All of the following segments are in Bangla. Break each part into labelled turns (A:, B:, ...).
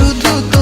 A: শুধু তো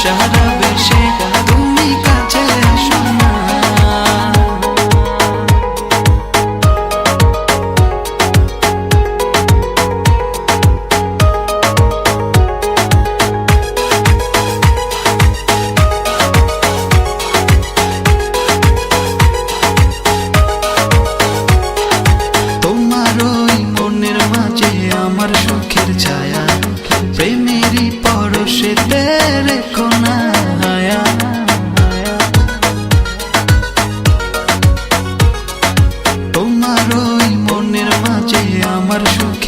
A: আশা রবেশে তুমি কাছে আসো না। আমার সুখের ছায়া প্রেমেরই পরশে তেরে amar, Juque.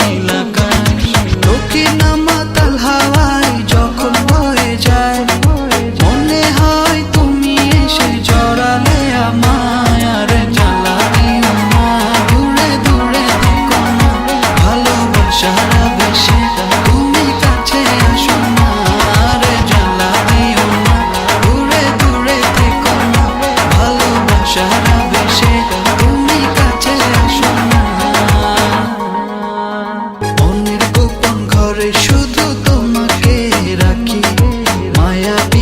A: I be